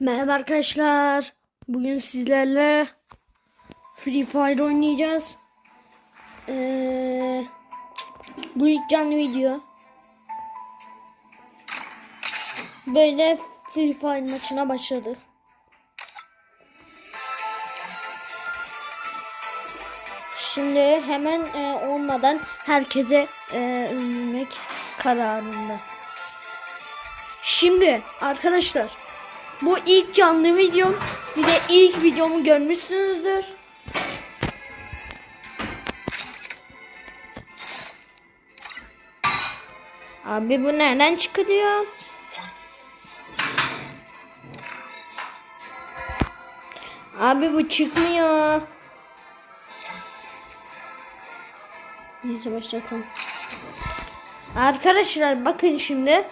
Merhaba arkadaşlar. Bugün sizlerle Free Fire oynayacağız. Ee, bu ilk canlı video. Böyle Free Fire maçına başladık. Şimdi hemen e, olmadan herkese e, öldürmek kararında. Şimdi arkadaşlar bu ilk canlı videom. Bir de ilk videomu görmüşsünüzdür. Abi bu nereden çıkıyor? Abi bu çıkmıyor. Neyse başlatalım. Arkadaşlar bakın şimdi.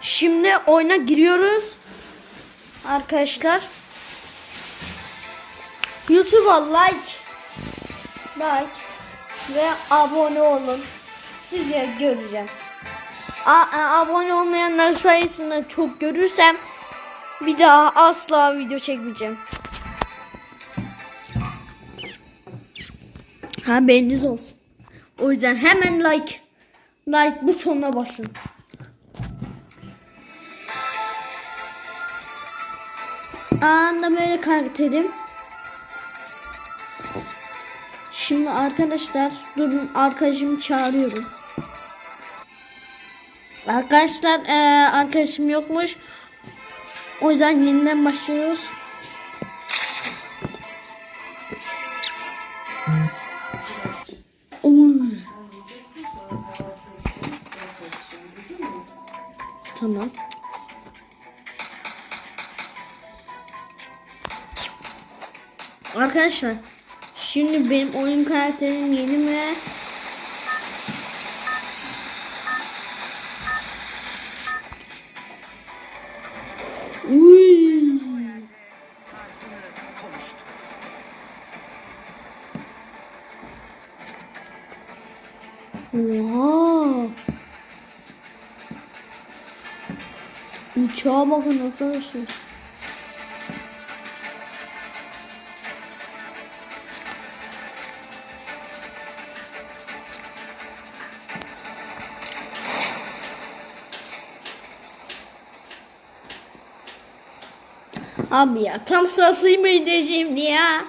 Şimdi oyuna giriyoruz. Arkadaşlar. YouTube'a like. Like. Ve abone olun. Sizi göreceğim. A a- abone olmayanlar sayısını çok görürsem bir daha asla video çekmeyeceğim. Haberiniz olsun. O yüzden hemen like like butonuna basın. Anda böyle karakterim. Şimdi arkadaşlar durun arkadaşımı çağırıyorum. Arkadaşlar eee, arkadaşım yokmuş. O yüzden yeniden başlıyoruz. Oy. Tamam. Arkadaşlar şimdi benim oyun karakterim yeni mi? Uy. Oha. Uçağa bakın arkadaşlar. Abi ya tam sırası mıydı şimdi ya?